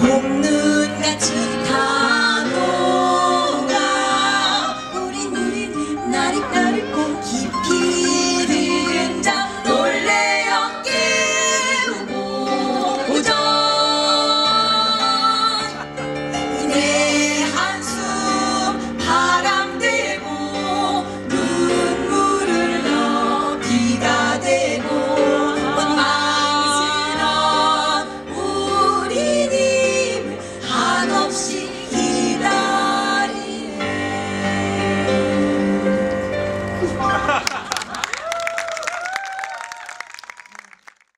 봄눈 같은